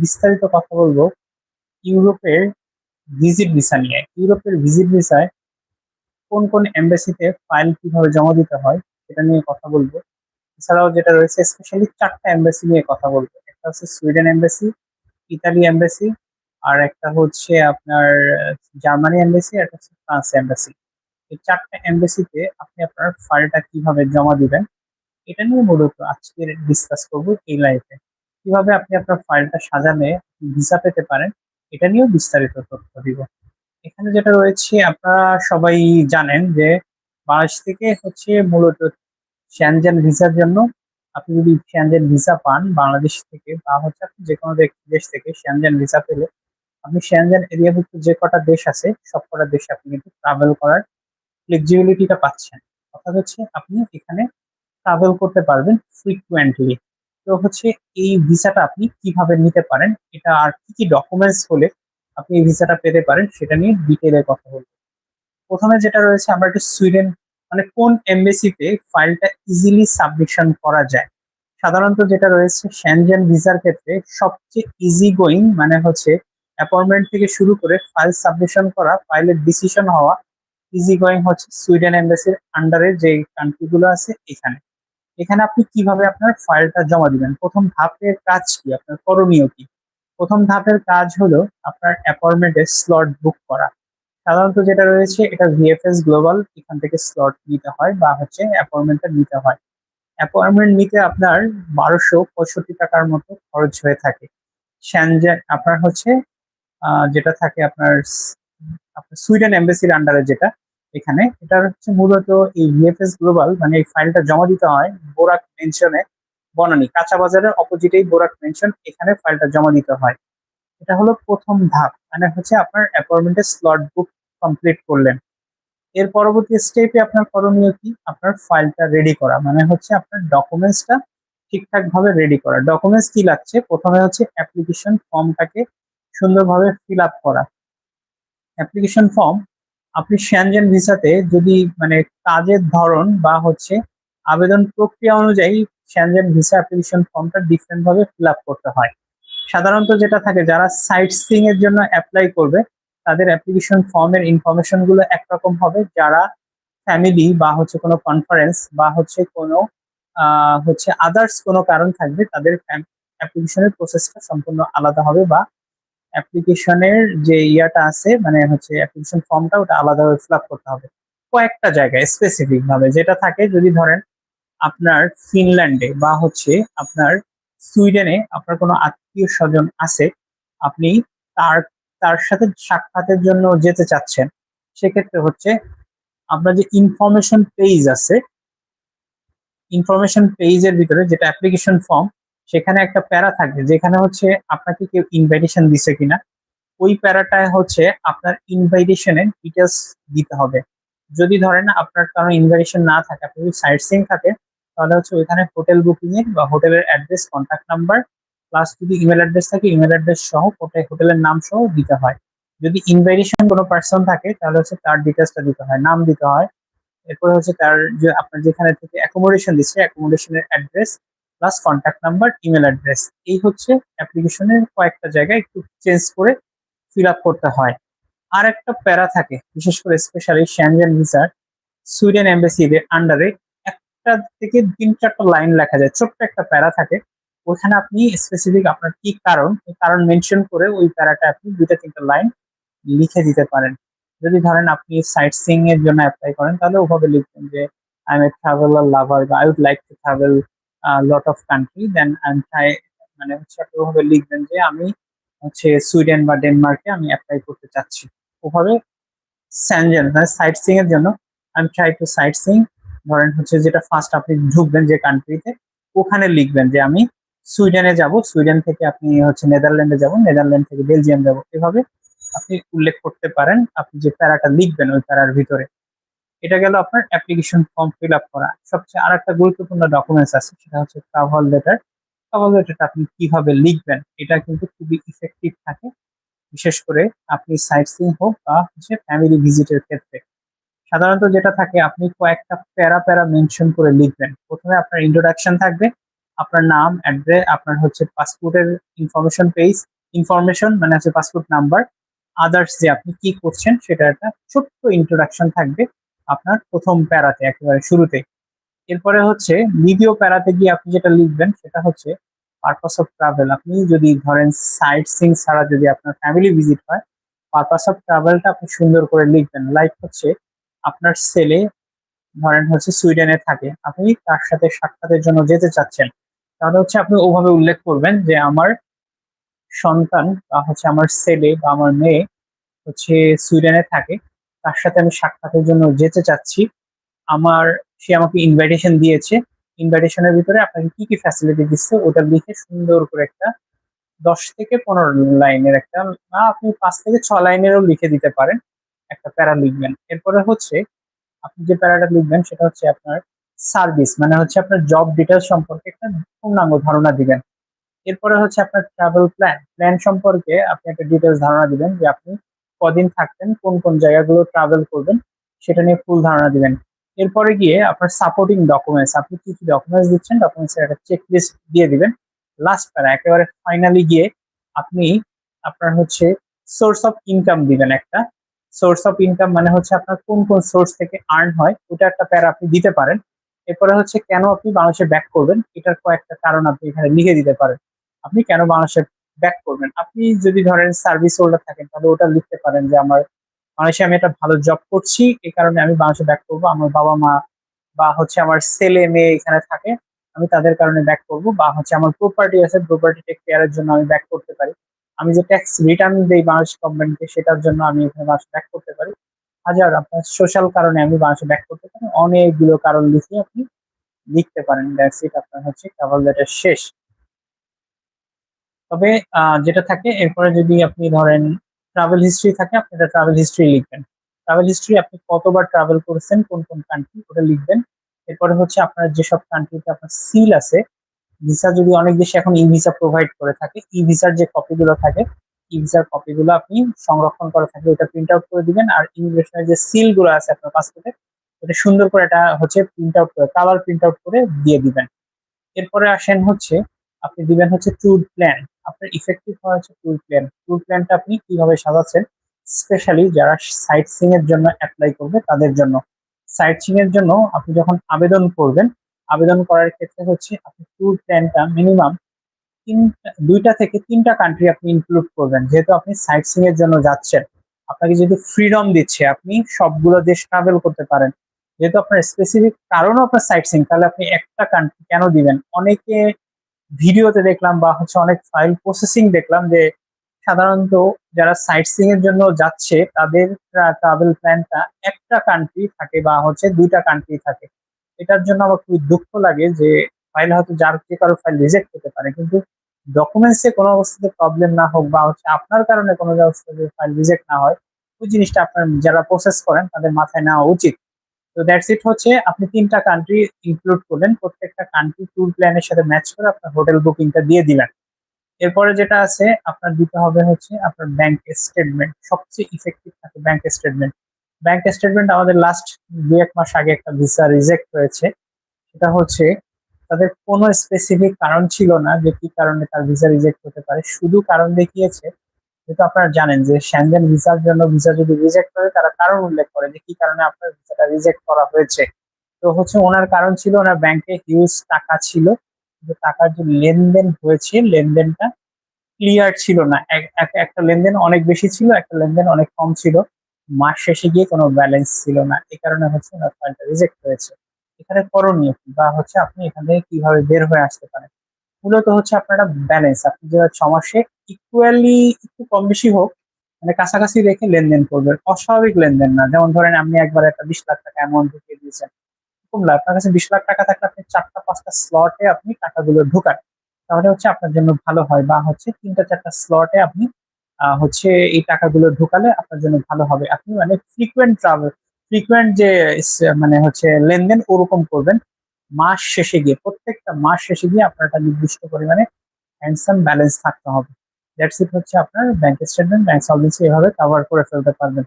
বিস্তারিত কথা বলব ইউরোপের ভিজিট ভিসা নিয়ে। ইউরোপের ভিজিট ভিসায় কোন কোন এম্বাসিতে ফাইল কীভাবে জমা দিতে হয় সেটা নিয়ে কথা বলব। এছাড়াও যেটা রয়েছে স্পেশালি চারটা এম্বাসি নিয়ে কথা বলব। একটা হচ্ছে সুইডেন এম্বাসি ইতালি এম্বাসি আর একটা হচ্ছে আপনার, জার্মানি এম্বাসি আর একটা হচ্ছে ফ্রান্স এম্বাসি এই চারটা এম্বাসিতে আপনি আপনার ফাইলটা কীভাবে জমা দিবেন, এটা নিয়ে মূলত আজকে ডিসকাস করব এই লাইফে কীভাবে আপনি আপনার ফাইলটা সাজানে ভিসা পেতে পারেন, এটা নিয়েও বিস্তারিত তথ্য দিব। এখানে যেটা রয়েছে, আপনারা সবাই জানেন যে বাংলাদেশ থেকে হচ্ছে মূলত শ্যানজেন ভিসার জন্য আপনি যদি শ্যানজেন ভিসা পান বাংলাদেশ থেকে বা হচ্ছে আপনি যে কোনো দেশ- থেকে শ্যানজেন ভিসা পেলে আপনি শ্যানজেন এরিয়াভুক্ত যে কটা দেশ আছে, সব কটা দেশে আপনি কিন্তু ট্রাভেল করার ফ্লেক্সিবিলিটিটা পাচ্ছেন। অর্থাৎ হচ্ছে আপনি এখানে ট্রাভেল করতে পারবেন ফ্রিকুয়েন্টলি তো হচ্ছে এই ভিসাটা আপনি কীভাবে নিতে পারেন? এটা আর কি কি ডকুমেন্টস হলে আপনি এই ভিসাটা পেতে পারেন সেটা নিয়ে ডিটেলে কথা বলব। প্রথমে যেটা রয়েছে, আমরা একটু সুইডেন মানে কোন এমবেসিতে ফাইলটা ইজিলি সাবমিশন করা যায়? সাধারণত যেটা রয়েছে শ্যানজেন ভিসার ক্ষেত্রে সবচেয়ে ইজি গোয়িং মানে হচ্ছে অ্যাপয়েন্টমেন্ট থেকে শুরু করে ফাইল সাবমিশন করা ফাইলের ডিসিশন হওয়া ইজি গোয়িং হচ্ছে সুইডেন এমবেসির আন্ডারে যে কান্ট্রিগুলো আছে, এখানে। এখানে আপনি কীভাবে আপনার ফাইলটা জমা দিবেন? প্রথম ধাপের কাজ কি? আপনার করণীয় কি? প্রথম ধাপের কাজ হলো আপনার অ্যাপয়েন্টমেন্টের স্লট বুক করা। সাধারণত যেটা রয়েছে, এটা ভিএফএস গ্লোবাল এখান থেকে স্লট নিতে হয় বা হচ্ছে অ্যাপয়েন্টমেন্টটা নিতে হয়। অ্যাপয়েন্টমেন্ট নিতে আপনার বারোশো পঁয়ষট্টি টাকার মতো খরচ হয়ে থাকে। শ্যানজেন আপনার হচ্ছে যেটা থাকে আপনার সুইডেন এম্বাসির আন্ডারে যেটা এখানে। এটা হচ্ছে মূলত এই ভিএফএস গ্লোবাল মানে এই ফাইলটা জমা দিতে হয় বোরাক মেনশনে বনানী। কাঁচা বাজারের অপোজিটেই বোরাক মেনশন এখানে ফাইলটা জমা দিতে হয়। এটা হলো প্রথম ধাপ মানে হচ্ছে আপনার অ্যাপয়েন্টমেন্টের স্লট বুক কমপ্লিট করলেন। এর পরবর্তী স্টেপে আপনার করণীয় কি? আপনার ফাইলটা রেডি করা মানে হচ্ছে আপনার ডকুমেন্টসটা ঠিকঠাক ভাবে রেডি করা। ডকুমেন্টস কি লাগছে? প্রথমে হচ্ছে অ্যাপ্লিকেশন ফর্মটাকে সুন্দরভাবে ফিল আপ করা। অ্যাপ্লিকেশন ফর্ম আপনি শ্যানজেন ভিসাতে যদি মানে কাজের ধরন বা হচ্ছে আবেদন প্রক্রিয়া অনুযায়ী শ্যানজেন ভিসা অ্যাপ্লিকেশন ফর্মটা ডিফারেন্ট ভাবে ফিল করতে হয়। সাধারণত যেটা থাকে, যারা সাইট সিং এর জন্য অ্যাপ্লাই করবে, তাদের অ্যাপ্লিকেশন ফর্মের ইনফরমেশনগুলো একরকম হবে। যারা ফ্যামিলি বা হচ্ছে কোনো কনফারেন্স বা হচ্ছে কোনো হচ্ছে আদার্স কোনো কারণ থাকবে, তাদের অ্যাপ্লিকেশনের প্রসেসটা সম্পূর্ণ আলাদা হবে বা অ্যাপ্লিকেশনের যে ইয়াটা আছে মানে হচ্ছে অ্যাপ্লিকেশন ফর্মটা ওটা আলাদাভাবে ফিল আপ করতে হবে। কয়েকটা জায়গায় স্পেসিফিক ভাবে যেটা থাকে, যদি ধরেন আপনার ফিনল্যান্ডে বা হচ্ছে আপনার সুইডেনে আপনার কোনো আত্মীয় স্বজন আছে, আপনি তার তার সাথে সাক্ষাতের জন্য যেতে চাচ্ছেন, সেক্ষেত্রে হচ্ছে আপনার যে ইনফরমেশন পেজ আছে ইনফরমেশন পেজের ভিতরে যেটা অ্যাপ্লিকেশন ফর্ম সেখানে একটা প্যারা থাকবে, যেখানে হচ্ছে আপনাকে কেউ ইনভাইটেশন দিছে কিনা। ওই প্যারাটায় হচ্ছে আপনার ইনভাইটেশনের ডিটেলস দিতে হবে। যদি ধরেন আপনার কারও ইনভাইটেশন না থাকে, আপনি যদি সাইট সিং থাকে, তাহলে হচ্ছে ওইখানে হোটেল বুকিং এর বা হোটেলের অ্যাড্রেস কন্ট্যাক্ট নাম্বার প্লাস যদি ইমেল অ্যাড্রেস থাকে ইমেল অ্যাড্রেস সহ হোটেলের নাম সহ দিতে হয়। যদি ইনভাইটেশন কোনো পার্সন থাকে, তাহলে হচ্ছে তার ডিটেলসটা দিতে হয়, নাম দিতে হয়। এরপরে হচ্ছে তার যে, আপনার যেখানে থেকে অ্যাকোমোডেশন দিচ্ছে অ্যাকোমোডেশনের address plus contact number email address এই হচ্ছে অ্যাপ্লিকেশনের কয়েকটা জায়গায় একটু চেঞ্জ করে ফিল আপ করতে হয়। আর একটা প্যারা থাকে, বিশেষ করে স্পেশালি শ্যানজেন ভিসার সুইডেন এম্বাসিদের আন্ডারে একটা থেকে তিন চারটা লাইন লেখা যায়, ছোট্ট একটা প্যারা থাকে। ওখানে আপনি স্পেসিফিক আপনার কি কারণ এই কারণ মেনশন করে ওই প্যারাটা আপনি দুইটা তিনটা লাইন লিখে দিতে পারেন। যদি ধরেন আপনি সাইট সিং এর জন্য অ্যাপ্লাই করেন, তাহলে ওভাবে লিখবেন যে I am a traveller lover বা I would like to travel lot of country then মানে হচ্ছে লিখবেন যে আমি হচ্ছে সুইডেন বা ডেনমার্কে আমি অ্যাপ্লাই করতে চাচ্ছি। ওভাবে স্যানজেন মানে সাইট সিং এর জন্য I try to sightseeing ধরেন হচ্ছে যেটা ফার্স্ট আপনি ঢুকবেন যে কান্ট্রিতে ওখানে লিখবেন যে আমি সুইডেনে যাব, সুইডেন থেকে আপনি হচ্ছে নেদারল্যান্ডে যাব, নেদারল্যান্ড থেকে বেলজিয়াম যাব। এভাবে আপনি উল্লেখ করতে পারেন, আপনি যে প্যারাটা লিখবেন ওই প্যারার ভিতরে। এটা গেল আপনার অ্যাপ্লিকেশন ফর্ম ফিল আপ করা। সবচেয়ে আর একটা গুরুত্বপূর্ণ ডকুমেন্টস আছে, সেটা হচ্ছে ট্রাভেল লেটার ট্রাভেল লেটারটা আপনি কীভাবে লিখবেন, এটা কিন্তু খুবই ইফেক্টিভ থাকে। বিশেষ করে আপনি সাইট সিং হোক বা হচ্ছে ফ্যামিলি ভিজিটের ক্ষেত্রে। সাধারণত যেটা থাকে, আপনি কয়েকটা প্যারা প্যারা মেনশন করে লিখবেন। প্রথমে আপনার ইন্ট্রোডাকশন থাকবে, আপনার নাম অ্যাড্রেস আপনার হচ্ছে পাসপোর্টের ইনফরমেশন পেজ ইনফরমেশন মানে হচ্ছে পাসপোর্ট নাম্বার আদার্স যে আপনি কি করছেন, সেটা একটা ছোট্ট ইন্ট্রোডাকশন থাকবে। আপনার প্রথম প্যারাতে, একেবারে শুরুতে। এরপরে হচ্ছে, দ্বিতীয় প্যারাতে গিয়ে আপনি যেটা লিখবেন, সেটা হচ্ছে পারপাস অফ ট্রাভেল আপনি যদি ধরেন সাইট সিং ছাড়া যদি আপনার ফ্যামিলি ভিজিট হয় পারপাস অফ ট্রাভেলটা আপনি সুন্দর করে লিখবেন। লাইক হচ্ছে, আপনার ছেলে, ধরেন হচ্ছে সুইডেনে থাকে। আপনি তার সাথে সাক্ষাতের জন্য যেতে চাচ্ছেন। তাহলে হচ্ছে আপনি ওভাবে উল্লেখ করবেন যে, আমার সন্তান বা হচ্ছে আমার ছেলে বা আমার মেয়ে হচ্ছে সুইডেনে থাকে। তার সাথে আমি সাক্ষাতের জন্য যেতে চাচ্ছি। আমার, সে আমাকে ইনভাইটেশন দিয়েছে। ইনভাইটেশনের ভিতরে আপনাকে কি কি ফ্যাসিলিটি দিচ্ছে ওটা লিখে সুন্দর করে একটা দশ থেকে পনেরো লাইনের একটা, না, আপনি পাঁচ থেকে ছ লাইনেরও লিখে দিতে পারেন। একটা প্যারা লিখবেন। এরপরে হচ্ছে, আপনি যে প্যারাটা লিখবেন সেটা হচ্ছে আপনার সার্ভিস মানে হচ্ছে আপনার জব ডিটেলস সম্পর্কে একটা পূর্ণাঙ্গ ধারণা দিবেন। এরপরে হচ্ছে আপনার ট্রাভেল প্ল্যান প্ল্যান সম্পর্কে আপনি একটা ডিটেলস ধারণা দিবেন যে আপনি কদিন থাকবেন কোন কোন জায়গাগুলো ট্রাভেল করবেন, সেটা নিয়ে ফুল ধারণা দিবেন। এরপরে গিয়ে আপনার সাপোর্টিং ডকুমেন্টস আপনি কি কি ডকুমেন্টস দিচ্ছেন ডকুমেন্টস একটা চেক লিস্ট দিয়ে দিবেন। লাস্ট প্যারা একেবারে ফাইনালি গিয়ে আপনি আপনার হচ্ছে সোর্স অফ ইনকাম দিবেন একটা। সোর্স অফ ইনকাম মানে হচ্ছে আপনার কোন কোন সোর্স থেকে আর্ন হয়, ওটা একটা প্যারা আপনি দিতে পারেন। এরপরে হচ্ছে কেন আপনি বাংলাদেশে ব্যাক করবেন, এটার কয়েকটা কারণ আপনি এখানে লিখে দিতে পারেন। আপনি কেন বাংলাদেশে ব্যাক করবেন। আপনি যদি ধরেন সার্ভিস হোল্ডার থাকেন, তাহলে ওটা লিখতে পারেন যে আমার বাংলাদেশে আমি একটা ভালো জব করছি এই কারণে আমি বাংলাদেশে ব্যাক করব, আমার বাবা মা বা হচ্ছে আমার ছেলে মেয়ে এখানে থাকে, আমি তাদের কারণে ব্যাক করব বা হচ্ছে আমার প্রপার্টি আছে প্রপার্টি টেক কেয়ারের জন্য আমি ব্যাক করতে পারি। আমি যে ট্যাক্স রিটার্ন দিই বাংলাদেশ গভর্নমেন্টকে সেটার জন্য আমি এখানে বাংলাদেশে ব্যাক করতে পারি। হাজার, আপনার সোশ্যাল কারণে আমি বাংলাদেশে ব্যাক করতে পারি। অনেকগুলো কারণ লিখে আপনি লিখতে পারেন। দ্যাটস ইট আপনার হচ্ছে ট্রাভেল লেটার শেষ। তবে যেটা থাকে, এরপরে যদি আপনি ধরেন ট্রাভেল হিস্ট্রি থাকে, আপনি এটা ট্রাভেল হিস্ট্রি লিখবেন। ট্রাভেল হিস্ট্রি আপনি কতবার ট্রাভেল করেছেন, কোন কোন কান্ট্রি ওটা লিখবেন। এরপরে হচ্ছে আপনার যেসব কান্ট্রিতে আপনার সিল আছে ভিসা যদি অনেক দেশে এখন ই ভিসা প্রোভাইড করে থাকে ই ভিসার যে কপিগুলো থাকে ই ভিসার কপিগুলো আপনি সংরক্ষণ করে থাকে, ওটা প্রিন্ট আউট করে দিবেন। আর ইমিগ্রেশনের যে সিলগুলো আছে আপনার পাসপোর্টে ওটা সুন্দর করে এটা হচ্ছে প্রিন্ট আউট করে কালার প্রিন্ট আউট করে দিয়ে দিবেন। এরপরে আসেন হচ্ছে, আপনি দিবেন হচ্ছে ট্যুর প্ল্যান আপনার ইফেক্টিভ হওয়া হচ্ছে ট্যুর প্ল্যান ট্যুর প্ল্যানটা আপনি কীভাবে সাজাচ্ছেন? স্পেশালি যারা সাইট সিং এর জন্য অ্যাপ্লাই করবে তাদের জন্য। সাইট সিং এর জন্য আপনি যখন আবেদন করবেন, আবেদন করার ক্ষেত্রে হচ্ছে আপনি ট্যুর প্ল্যানটা মিনিমাম তিনটা, দুইটা থেকে তিনটা কান্ট্রি আপনি ইনক্লুড করবেন। যেহেতু আপনি সাইট সিং এর জন্য যাচ্ছেন, আপনাকে যেহেতু ফ্রিডম দিচ্ছে, আপনি সবগুলো দেশ ট্রাভেল করতে পারেন। যেহেতু আপনার স্পেসিফিক কারণও আপনার সাইট সিং তাহলে আপনি একটা কান্ট্রি কেন দিবেন? অনেকে ভিডিওতে দেখলাম বা হচ্ছে অনেক ফাইল প্রসেসিং দেখলাম যে সাধারণত যারা সাইট সিং এর জন্য যাচ্ছে, তাদের ট্রাভেল প্ল্যানটা একটা কান্ট্রি থাকে বা হচ্ছে দুইটা কান্ট্রি থাকে। এটার জন্য আমার খুবই দুঃখ লাগে যে ফাইল হয়তো যার যে কারও ফাইল রিজেক্ট হতে পারে, কিন্তু ডকুমেন্টসে কোনো অবস্থাতে প্রবলেম না হোক বা হচ্ছে আপনার কারণে কোনো অবস্থাতে ফাইল রিজেক্ট না হয়, ওই জিনিসটা আপনার যারা প্রসেস করেন তাদের মাথায় নেওয়া উচিত। তো দ্যাটস ইট হচ্ছে, আপনি তিনটা কান্ট্রি ইনক্লুড করলেন, প্রত্যেকটা কান্ট্রি ট্যুর প্ল্যানের সাথে ম্যাচ করে আপনার হোটেল বুকিংটা দিয়ে দিলেন। এরপরে যেটা আছে, আপনার দিতে হবে হচ্ছে আপনার ব্যাংক স্টেটমেন্ট সবচেয়ে ইফেক্টিভ থাকে ব্যাংক স্টেটমেন্ট ব্যাংক স্টেটমেন্ট আমাদের লাস্ট দু এক মাস আগে একটা ভিসা রিজেক্ট হয়েছে। সেটা হচ্ছে, তাদের কোনো স্পেসিফিক কারণ ছিল না যে কি কারণে তার ভিসা রিজেক্ট হতে পারে। শুধু কারণ দেখিয়েছে যেহেতু আপনারা জানেন যে স্যানজেন ভিসার জন্য ভিসা যদি রিজেক্ট করে, তারা কারণ উল্লেখ করে যে কি কারণে আপনার ভিসাটা রিজেক্ট করা হয়েছে। তো হচ্ছে ওনার কারণ ছিল ওনার ব্যাংকে হিউজ টাকা ছিল। কিন্তু টাকার যে লেনদেন হয়েছে, লেনদেনটা ক্লিয়ার ছিল না। একটা লেনদেন অনেক বেশি ছিল, একটা লেনদেন অনেক কম ছিল। মাস শেষে গিয়ে কোনো ব্যালেন্স ছিল না। এই কারণে হচ্ছে ওনার ফাইলটা রিজেক্ট হয়েছে। এখানে করণীয় কি? বা হচ্ছে আপনি এখান থেকে কীভাবে বের হয়ে আসতে পারেন? মূলত হচ্ছে আপনার ব্যালেন্স আপনি যে ছ মাসে ইকুয়ালি একটু কম বেশি হোক মানে কাছাকাছি রেখে লেনদেন করবেন অস্বাভাবিক লেনদেন না। যেমন ধরেন আপনি একবার একটা বিশ লাখ টাকা অ্যামাউন্ট ঢুকিয়ে দিয়েছেন। কুমলা আপনার কাছে বিশ লাখ টাকা থাকলে আপনি চারটা, পাঁচটা স্লটে আপনি টাকাগুলো ঢুকান। তাহলে হচ্ছে আপনার জন্য ভালো হয় বা হচ্ছে তিনটা, চারটা স্লটে আপনি হচ্ছে এই টাকাগুলো ঢুকালে আপনার জন্য ভালো হবে। আপনি মানে ফ্রিকুয়েন্ট ট্রাভেল ফ্রিকুয়েন্ট যে মানে হচ্ছে লেনদেন ওরকম করবেন। মাস শেষে গিয়ে, প্রত্যেকটা মাস শেষে গিয়ে আপনার একটা নির্দিষ্ট পরিমাণে হ্যান্ডসাম ব্যালেন্স থাকতে হবে। দ্যাটস ইট হচ্ছে আপনার ব্যাংক স্টেটমেন্ট ব্যাংক সলভেন্সি এভাবে কভার করে ফেলতে পারবেন।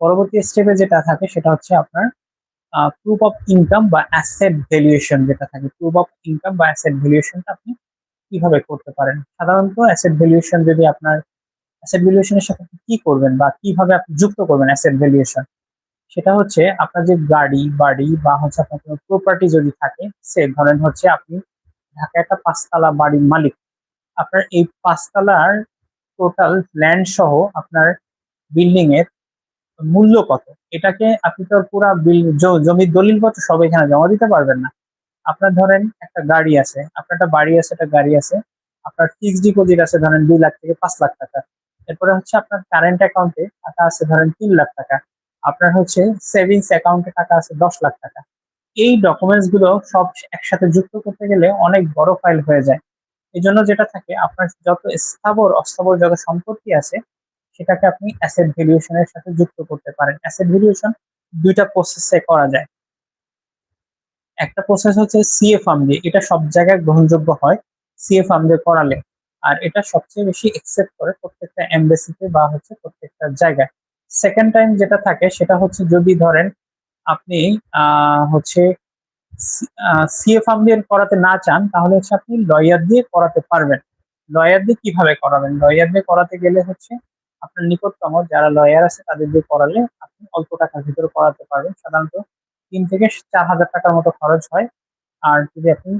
পরবর্তী স্টেপে যেটা থাকে, সেটা হচ্ছে আপনার প্রুফ অফ ইনকাম বা অ্যাসেট ভ্যালুয়েশন যেটা থাকে। প্রুফ অফ ইনকাম বা অ্যাসেট ভ্যালুয়েশনটা আপনি কীভাবে করতে পারেন? সাধারণত অ্যাসেট ভ্যালুয়েশন যদি আপনার অ্যাসেট ভ্যালুয়েশনের সাথে আপনি কি করবেন বা কীভাবে আপনি যুক্ত করবেন অ্যাসেট ভ্যালুয়েশন সেটা হচ্ছে আপনার যে গাড়ি, বাড়ি বা হচ্ছে আপনার কোনো প্রপার্টি যদি থাকে, সে ধরেন হচ্ছে আপনি ঢাকা একটা পাঁচতলা বাড়ির মালিক আপনার এই পাঁচতলার টোটাল ল্যান্ড সহ আপনার বিল্ডিং এর মূল্য কত? এটাকে আপনি তো পুরা জমির দলিলপত্র সব এখানে জমা দিতে পারবেন না। আপনার ধরেন একটা গাড়ি আছে, আপনার একটা বাড়ি আছে, একটা গাড়ি আছে, আপনার ফিক্সড ডিপোজিট আছে ধরেন দুই লাখ থেকে পাঁচ লাখ টাকা। এরপরে হচ্ছে আপনার কারেন্ট অ্যাকাউন্টে টাকা আছে ধরেন তিন লাখ টাকা। আপনার হচ্ছে সেভিংস অ্যাকাউন্টে টাকা আছে দশ লাখ টাকা। এই ডকুমেন্টসগুলো সব একসাথে যুক্ত করতে গেলে অনেক বড় ফাইল হয়ে যায়। এই জন্য যেটা থাকে, আপনার যত স্থাবর, অস্থাবর যত সম্পত্তি আছে, সেটাকে আপনি অ্যাসেট ভ্যালুয়েশনের সাথে যুক্ত করতে পারেন। অ্যাসেট ভ্যালুয়েশন দুইটা প্রসেসে করা যায়। একটা প্রসেস হচ্ছে সিএ ফার্ম দিয়ে। এটা সব জায়গায় গ্রহণযোগ্য হয় সিএ ফার্ম দিয়ে করালে। আর এটা সবচেয়ে বেশি একসেপ্ট করে প্রত্যেকটা এমবেসিতে বা হচ্ছে প্রত্যেকটা জায়গায়। সেকেন্ড টাইম যেটা থাকে, সেটা হচ্ছে যদি ধরেন আপনি হচ্ছে সিএ ফার্ম দিয়ে করাতে না চান, তাহলে হচ্ছে আপনি লয়ার দিয়ে করাতে পারবেন। লয়ার দিয়ে কীভাবে করাবেন? লয়ার দিয়ে করাতে গেলে হচ্ছে আপনার নিকটতম যারা লয়ার আছে, তাদের দিয়ে করালে আপনি অল্প টাকার ভিতরে করাতে পারবেন। সাধারণত তিন থেকে চার হাজার টাকার মতো খরচ হয়। আর যদি আপনি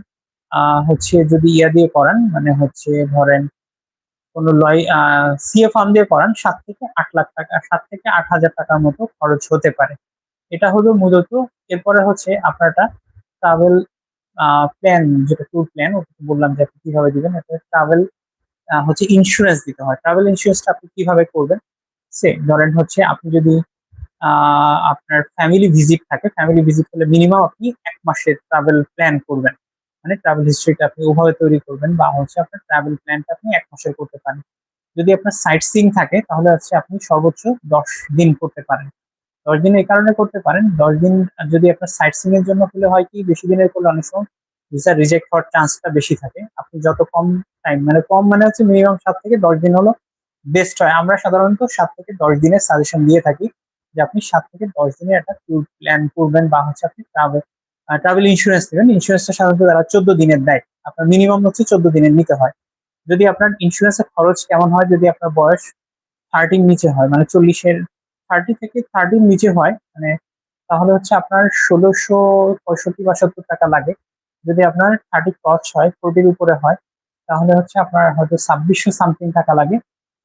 হচ্ছে যদি ইয়া দিয়ে করান মানে হচ্ছে ধরেন কোনো লয় সিএ ফার্ম দিয়ে করান, সাত থেকে আট লাখ টাকা, সাত থেকে আট হাজার টাকার মতো খরচ হতে পারে। এটা হলো মূলত, এরপরে হচ্ছে আপনার একটা ট্রাভেল প্ল্যান যেটা ট্যুর প্ল্যান ওটা বললাম যে আপনি কীভাবে দিবেন, এটা ট্রাভেল হচ্ছে ইন্স্যুরেন্স দিতে হয়। ট্রাভেল ইন্স্যুরেন্সটা আপনি কীভাবে করবেন? সে ধরেন হচ্ছে আপনি যদি আপনার ফ্যামিলি ভিজিট থাকে ফ্যামিলি ভিজিট হলে মিনিমাম আপনি এক মাসের ট্রাভেল প্ল্যান করবেন। মানে ট্রাভেল হিস্ট্রিটা আপনি ওভাবে তৈরি করবেন বা হচ্ছে আপনার ট্রাভেল প্ল্যানটা আপনি এক মাসের করতে পারেন। যদি আপনার সাইট সিং থাকে, তাহলে হচ্ছে আপনি সর্বোচ্চ দশ দিন করতে পারেন। দশ দিন এই কারণে করতে পারেন। দশ দিন যদি আপনার সাইট সিং এর জন্য হলে হয় কি, বেশি দিনের করলে অনেক সময় ভিসা রিজেক্ট হওয়ার চান্সটা বেশি থাকে। আপনি যত কম টাইম মানে কম মানে হচ্ছে মিনিমাম সাত থেকে দশ দিন হলো বেস্ট হয়। আমরা সাধারণত সাত থেকে দশ দিনের সাজেশন দিয়ে থাকি যে আপনি সাত থেকে দশ দিনের একটা ট্যুর প্ল্যান করবেন বা হচ্ছে আপনি ট্রাভেল ট্রাভেল ইন্স্যুরেন্স দেবেন ইন্স্যুরেন্সটা সাধারণত তারা চোদ্দ দিনের দেয়। আপনার মিনিমাম হচ্ছে চোদ্দ দিনের নিতে হয়। যদি আপনার ইন্স্যুরেন্সের খরচ কেমন হয়? যদি আপনার বয়স থার্টির নিচে হয় মানে চল্লিশের থার্টি থেকে থার্টির নিচে হয় মানে তাহলে হচ্ছে আপনার ষোলোশো পঁয়ষট্টি বা সত্তর টাকা লাগে। যদি আপনার থার্টি ক্রস হয় ফোর্টির উপরে হয়, তাহলে হচ্ছে আপনার হয়তো ছাব্বিশশো সামথিং টাকা লাগে।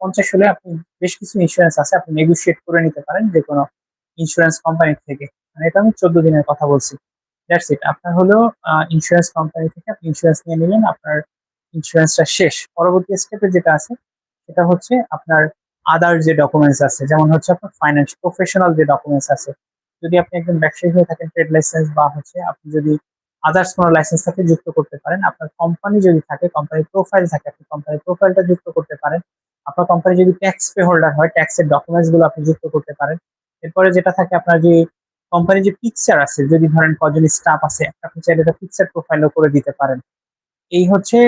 পঞ্চাশ হলে আপনি বেশ কিছু ইন্স্যুরেন্স আছে, আপনি নেগোসিয়েট করে নিতে পারেন যে কোনো ইন্স্যুরেন্স কোম্পানি থেকে। মানে এটা আমি চোদ্দ দিনের কথা বলছি। দ্যাটস ইট আপনার হলো ইন্স্যুরেন্স কোম্পানি থেকে আপনি ইন্স্যুরেন্স নিয়ে নিলেন, আপনার ইন্স্যুরেন্সটা শেষ। পরবর্তী স্টেপে যেটা আছে, সেটা হচ্ছে আপনার আদার যে ডকুমেন্টস আছে, যেমন হচ্ছে আপনার ফাইন্যান্স প্রফেশনাল যে ডকুমেন্টস আছে। যদি আপনি একজন ব্যবসায়ী হয়ে থাকেন ট্রেড লাইসেন্স বা হচ্ছে আপনি যদি আদার্স কোনো লাইসেন্স থাকে যুক্ত করতে পারেন, আপনার কোম্পানি যদি থাকে কোম্পানির প্রোফাইল থাকে, আপনি কোম্পানির প্রোফাইলটা যুক্ত করতে পারেন। আপনার কোম্পানি যদি ট্যাক্স পে হোল্ডার হয় ট্যাক্সের ডকুমেন্টসগুলো আপনি যুক্ত করতে পারেন। এরপরে যেটা থাকে, আপনার যে কোম্পানির যে পিকচার আছে, যদি ধরেন কজন স্টাফ আছে আপনি চাইলে পিকচার প্রোফাইলও করে দিতে পারেন। এই হচ্ছে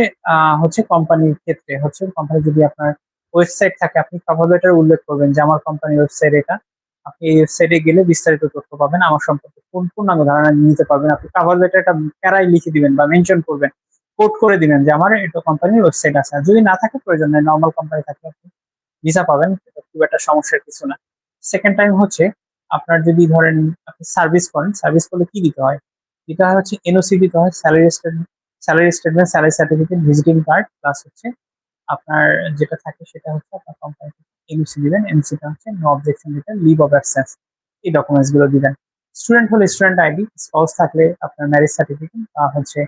হচ্ছে কোম্পানির ক্ষেত্রে, হচ্ছে কোম্পানি যদি আপনার ওয়েবসাইট থাকে, আপনি কভার লেটার উল্লেখ করবেন যে আমার কোম্পানির ওয়েবসাইট এটা। আপনি এই ওয়েবসাইটে গেলে বিস্তারিত তথ্য পাবেন, আমার সম্পর্কে কোন পূর্ণাঙ্গ ধারণা নিতে পারবেন, আপনি কভার লেটারটা প্যারাই লিখে দিবেন বা মেনশন করবেন কোড করে দিবেন যে আমার এটা কোম্পানির ওয়েবসাইট আছে। আর যদি না থাকে, প্রয়োজন নেই নর্মাল কোম্পানি থাকলে আপনি ভিসা পাবেন খুব একটা সমস্যার কিছু না। সেকেন্ড টাইম হচ্ছে, আপনার যদি ধরেন আপনি সার্ভিস করেন সার্ভিস করলে কি দিতে হয়? দিতে হয় হচ্ছে এনওসি দিতে হয় salary statement salary statement salary certificate visiting card plus হচ্ছে আপনার যেটা থাকে সেটা হচ্ছে আপনার কোম্পানি এনওসি দিবেন এনওসিটা হচ্ছে নো অবজেকশন দিবেন লিভ অফ অ্যাবসেন্স এই ডকুমেন্টসগুলো দিবেন। স্টুডেন্ট হলে স্টুডেন্ট আইডি স্পাউস থাকলে আপনার ম্যারেজ সার্টিফিকেট বা হচ্ছে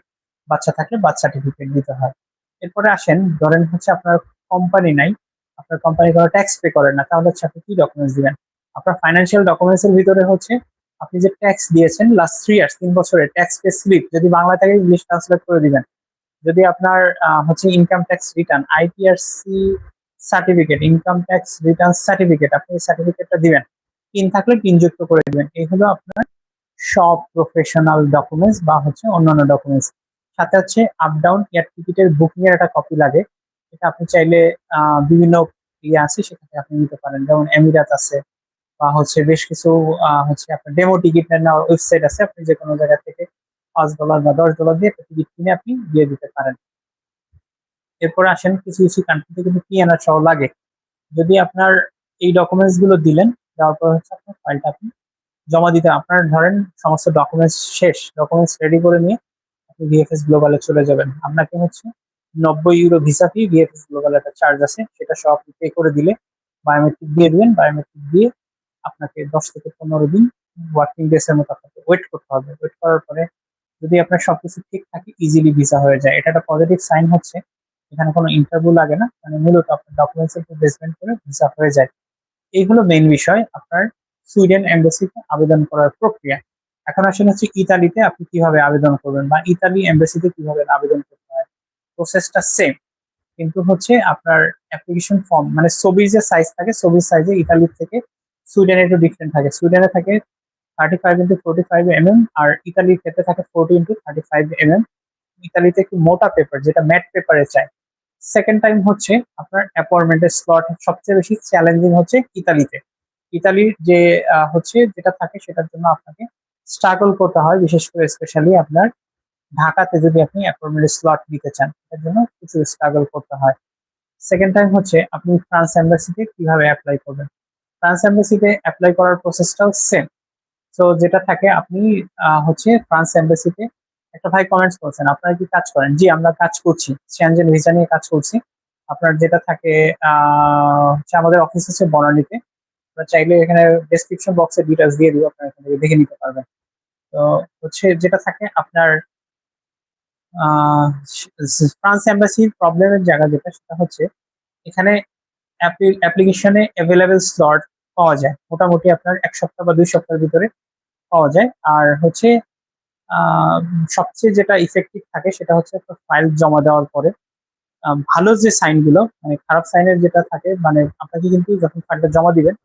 বাচ্চা থাকলে বার্থ সার্টিফিকেট দিতে হয়। এরপরে আসেন, ধরেন হচ্ছে আপনার কোম্পানি নাই, আপনার কোম্পানি কোনো ট্যাক্স পে করেন না, তাহলে হচ্ছে আপনি কি ডকুমেন্টস দিবেন? আপনার ফাইন্যান্সিয়াল ডকুমেন্টস এর ভিতরে হচ্ছে আপনি যে ট্যাক্স দিয়েছেন লাস্ট থ্রি ইয়ার্স তিন বছরের ট্যাক্স পে স্লিপ যদি বাংলা থেকে ইংলিশ ট্রান্সলেট করে দিবেন যদি আপনার হচ্ছে income tax return ITRC certificate income tax return certificate আপনি এই সার্টিফিকেটটা দিবেন। পিন থাকলে পিন যুক্ত করে দিবেন। এই হলো আপনার সব প্রফেশনাল ডকুমেন্টস বা হচ্ছে অন্যান্য ডকুমেন্টস সাথে হচ্ছে আপ ডাউন এয়ার টিকিটের বুকিং এর একটা কপি লাগে। এটা আপনি চাইলে বিভিন্ন ইয়ে আছে, সেখানে আপনি নিতে পারেন। যেমন এমিরাত আছে বা হচ্ছে বেশ কিছু হচ্ছে আপনার ডেমো টিকিট নেওয়ার ওয়েবসাইট আছে, আপনি যে কোনো জায়গা থেকে পাঁচ ডলার বা দশ ডলার দিয়ে টিকিট কিনে আপনি দিয়ে দিতে পারেন। এরপর আসেন কিছু কিছু কান্ট্রিতে কিন্তু পিএনআর সহ লাগে। যদি আপনার এই ডকুমেন্টসগুলো দিলেন, দেওয়ার পর হচ্ছে আপনার ফাইলটা আপনি জমা দিতে আপনার ধরেন সমস্ত ডকুমেন্টস শেষ ডকুমেন্টস রেডি করে নিয়ে আপনি ভিএফএস গ্লোবালে চলে যাবেন। আপনাকে হচ্ছে নব্বই euro visa fee VFS global একটা চার্জ আছে। সেটা সব পে করে দিলে বায়োমেট্রিক দিয়ে দিবেন। বায়োমেট্রিক দিয়ে আপনাকে দশ থেকে পনেরো দিন ওয়ার্কিং ডেস এর মতো আপনাকে ওয়েট করতে হবে। ওয়েট করার পরে যদি আপনার সবকিছু ঠিক থাকে ইজিলি ভিসা হয়ে যায়। এটা একটা পজিটিভ সাইন হচ্ছে। এখানে কোনো ইন্টারভিউ লাগে না। মানে মূলত আপনার ডকুমেন্টস এর বেসমেন্ট করে ভিসা হয়ে যায়। এইগুলো মেইন বিষয়। আপনার সুইডেন এম্বাসিতে আবেদন করার প্রক্রিয়া। এখন আসলে হচ্ছে ইতালিতে আপনি কীভাবে আবেদন করবেন বা ইতালি এম্বাসিতে কীভাবে আবেদন করতে হয়। প্রসেসটা সেম কিন্তু হচ্ছে আপনার অ্যাপ্লিকেশন ফর্ম মানে ছবির যে সাইজ থাকে, ছবির সাইজে ইতালির থেকে সুইডেনে একটু ডিফারেন্ট থাকে। সুইডেনে থাকে thirty five into forty five M M আর ইতালির ক্ষেত্রে থাকে forty into thirty five M M ইতালিতে একটু মোটা পেপার যেটা ম্যাট পেপারে চায় সেকেন্ড টাইম হচ্ছে আপনার অ্যাপয়েন্টমেন্টের স্লট সবচেয়ে বেশি চ্যালেঞ্জিং হচ্ছে ইতালিতে। ইতালির যে হচ্ছে যেটা থাকে সেটার জন্য আপনাকে স্ট্রাগল করতে হয়, বিশেষ করে স্পেশালি আপনার ঢাকাতে যদি আপনি অ্যাপয়েন্টমেন্টের স্লট নিতে চান এটার জন্য কিছু স্ট্রাগল করতে হয়। সেকেন্ড টাইম হচ্ছে আপনি ফ্রান্স এম্বাসিতে কীভাবে অ্যাপ্লাই করবেন? ফ্রান্স এম্বাসিতে অ্যাপ্লাই করার প্রসেসটাও সেম তো যেটা থাকে, আপনি হচ্ছে ফ্রান্স এম্বাসিতে একটা ভাই কমেন্টস করছেন, আপনারা কি কাজ করেন? জি, আমরা কাজ করছি শ্যানজেন ভিসা নিয়ে কাজ করছি। আপনার যেটা থাকে হচ্ছে আমাদের অফিস আছে বনানীতে। চাইলে এখানে ডেসক্রিপশন বক্সে ডিটেলস দিয়ে দিব, আপনারা এখান থেকে দেখে নিতে পারবেন। তো, হচ্ছে যেটা থাকে, আপনার ফ্রান্স এম্বাসির প্রবলেমের জায়গা যেটা, সেটা হচ্ছে এখানে অ্যাপ্লিকেশনে অ্যাভেলেবেল স্লট পাওয়া যায়। মোটামুটি আপনার এক সপ্তাহ বা দুই সপ্তাহের ভিতরে পাওয়া যায়। আর হচ্ছে সবচেয়ে যেটা ইফেক্টিভ থাকে সেটা হচ্ছে ফাইল জমা দেওয়ার পরে। ভালো যে সাইনগুলো মানে খারাপ সাইনের যেটা থাকে মানে আপনাকে কিন্তু যখন ফাইলটা জমা দিবেন,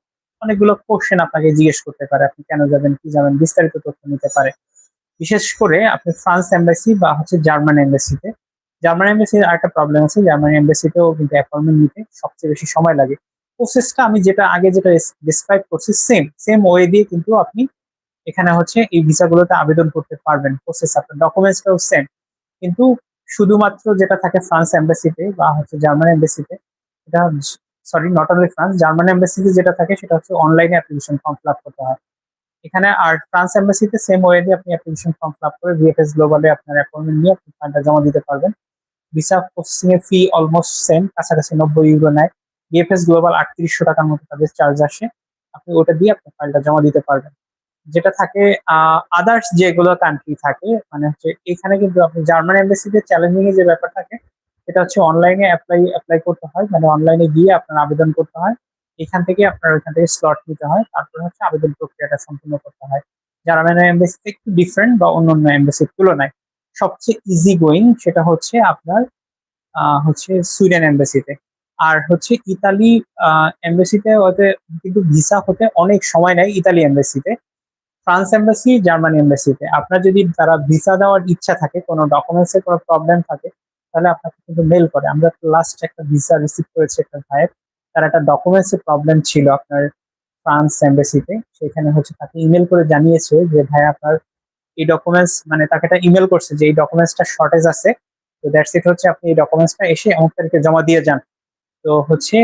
অনেকগুলো কোশ্চেন আপনাকে জিজ্ঞেস করতে পারে, আপনি কেন যাবেন, কি যাবেন, বিস্তারিত তথ্য নিতে পারে। বিশেষ করে আপনি ফ্রান্স এম্বাসি বা হচ্ছে জার্মান এম্বাসিতে জার্মান এম্বাসির আরেকটা প্রবলেম আছে জার্মান এম্বাসিতেও কিন্তু অ্যাপয়েন্টমেন্ট নিতে সবচেয়ে বেশি সময় লাগে। প্রসেসটা আমি যেটা আগে যেটা ডিসক্রাইব করছি সেম সেম ওয়ে দিয়ে কিন্তু আপনি এখানে হচ্ছে এই ভিসাগুলোতে আবেদন করতে পারবেন প্রসেস আপনার ডকুমেন্টসটাও সেম কিন্তু শুধুমাত্র যেটা থাকে ফ্রান্স এম্বাসিতে বা হচ্ছে জার্মান এম্বাসিতে এটা sorry not only France German এম্বাসিতে যেটা থাকে সেটা হচ্ছে অনলাইনে অ্যাপ্লিকেশন ফর্ম ফিল করতে হয়। এখানে আর ফ্রান্স এম্বাসিতে সেম ওয়ে দিয়ে আপনি অ্যাপ্লিকেশন ফর্ম ফিল করে ভিএফএস গ্লোবালে আপনার অ্যাপয়েন্টমেন্ট নিয়ে আপনি ফান্ডটা জমা দিতে পারবেন। ভিসা প্রসেসিং এর ফি অলমোস্ট সেম কাছাকাছি নব্বই ইউরো নেয়। ভিএফএস গ্লোবাল আটত্রিশশো টাকার মতো তাদের চার্জ আসে। আপনি ওটা দিয়ে আপনি ফাইলটা জমা দিতে পারবেন। যেটা থাকে আদার্স যেগুলো কান্ট্রি থাকে মানে হচ্ছে এখানে কিন্তু আপনি জার্মান এম্বাসিতে চ্যালেঞ্জিং এর যে ব্যাপার থাকে, সেটা হচ্ছে অনলাইনে অ্যাপ্লাই অ্যাপ্লাই করতে হয়। মানে অনলাইনে গিয়ে আপনার আবেদন করতে হয়। এখান থেকে আপনার ওইখান থেকে স্লট নিতে হয়। তারপর হচ্ছে আবেদন প্রক্রিয়াটা সম্পূর্ণ করতে হয়। জার্মান এম্বাসিতে একটু ডিফারেন্ট বা অন্য অন্য এম্বাসির তুলনায়। সবচেয়ে ইজি গোয়িং সেটা হচ্ছে আপনার হচ্ছে সুইডেন এম্বাসিতে আর হচ্ছে ইতালি এম্বাসিতে ওতে কিন্তু ভিসা হতে অনেক সময় নেয় ইতালি এম্বাসিতে ফ্রান্স এম্বাসি, জার্মানি এম্বাসিতে। আপনার যদি তারা ভিসা দেওয়ার ইচ্ছা থাকে, কোনো ডকুমেন্টস এর কোনো প্রবলেম থাকে, তাহলে আপনাকে কিন্তু মেল করে। আমরা লাস্ট একটা ভিসা রিসিভ করেছি একটা ভাইয়ের। তার একটা ডকুমেন্টস এর প্রবলেম ছিল আপনার ফ্রান্স এম্বাসিতে। সেখানে হচ্ছে তাকে ইমেল করে জানিয়েছে যে, ভাই, আপনার এই ডকুমেন্টস মানে তাকে একটা ইমেল করছে যে, এই ডকুমেন্টসটা শর্টেজ আছে। তো দ্যাটস ইট হচ্ছে, আপনি এই ডকুমেন্টসটা এসে অমুক তারিখে জমা দিয়ে যান। তো হচ্ছে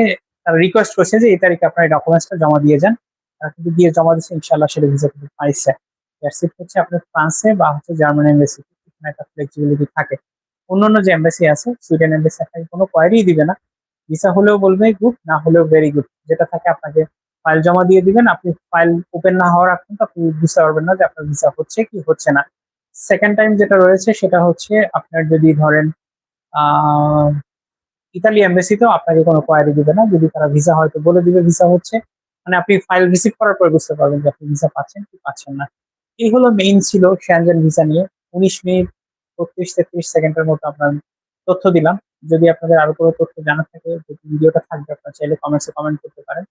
তারা রিকোয়েস্ট করছে যে, এই তারিখে আপনার এই ডকুমেন্টসটা জমা দিয়ে যান। কিন্তু দিয়ে জমা দিচ্ছে ইনশাল্লাহ সেটা ভিসা কিন্তু পাইছে। ইট হচ্ছে আপনার ফ্রান্সে বা হচ্ছে জার্মান এম্বাসিতে এখানে একটা ফ্লেক্সিবিলিটি থাকে। অন্যান্য যে এম্বাসি আছে সুইডেন এম্বাসি আপনাকে কোনো কোয়ারি দিবে না। ভিসা হলেও বলবে গুড না হলেও ভেরি গুড যেটা থাকে আপনাকে ফাইল জমা দিয়ে দিবেন, আপনি ফাইল ওপেন না হওয়ার আগ পর্যন্ত আপনি বুঝতে পারবেন না যে আপনার ভিসা হচ্ছে কি হচ্ছে না। সেকেন্ড টাইম যেটা রয়েছে, সেটা হচ্ছে আপনার যদি ধরেন ইতালি এম্বাসিতেও আপনাকে কোনো কোয়ারি দিবে না। যদি তারা ভিসা হয়তো বলে দিবে ভিসা হচ্ছে মানে আপনি ফাইল রিসিভ করার পর বুঝতে পারবেন যে আপনি ভিসা পাচ্ছেন কি পাচ্ছেন না। এই হলো মেইন ছিল শ্যানজেন ভিসা নিয়ে। উনিশ মিনিট, বত্রিশ, তেত্রিশ সেকেন্ডের মতো আপনার তথ্য দিলাম। যদি আপনাদের আরও কোনো তথ্য জানার থাকে, যদি ভিডিওটা থাকবে, আপনার চাইলে কমেন্টসে কমেন্ট করতে পারেন।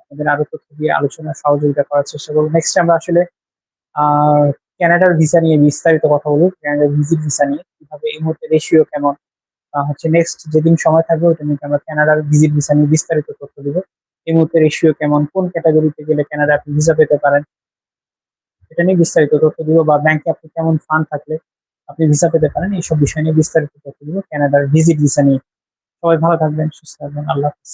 আপনাদের আরও তথ্য দিয়ে আলোচনা সহযোগিতা করার চেষ্টা করব। নেক্সট আমরা আসলে ক্যানাডার ভিসা নিয়ে বিস্তারিত কথা বলব ক্যানাডার ভিজিট ভিসা নিয়ে কীভাবে এই মুহূর্তে রেশিও কেমন হচ্ছে নেক্সট যেদিন সময় থাকবে, ওইটা নিয়ে আমরা ক্যানাডার ভিজিট ভিসা নিয়ে বিস্তারিত তথ্য দিব। এই মুহূর্তে রেশিও কেমন? কোন ক্যাটাগরিতে গেলে কানাডা আপনি ভিসা পেতে পারেন? এটা নিয়ে বিস্তারিত তথ্য দিব বা ব্যাংকে আপনি কেমন ফান্ড থাকলে আপনি ভিসা পেতে পারেন। এইসব বিষয় নিয়ে বিস্তারিত তথ্য দিব। কানাডার ভিজিট ভিসা নিয়ে। সবাই ভালো থাকবেন, সুস্থ থাকবেন। আল্লাহ হাফিজ।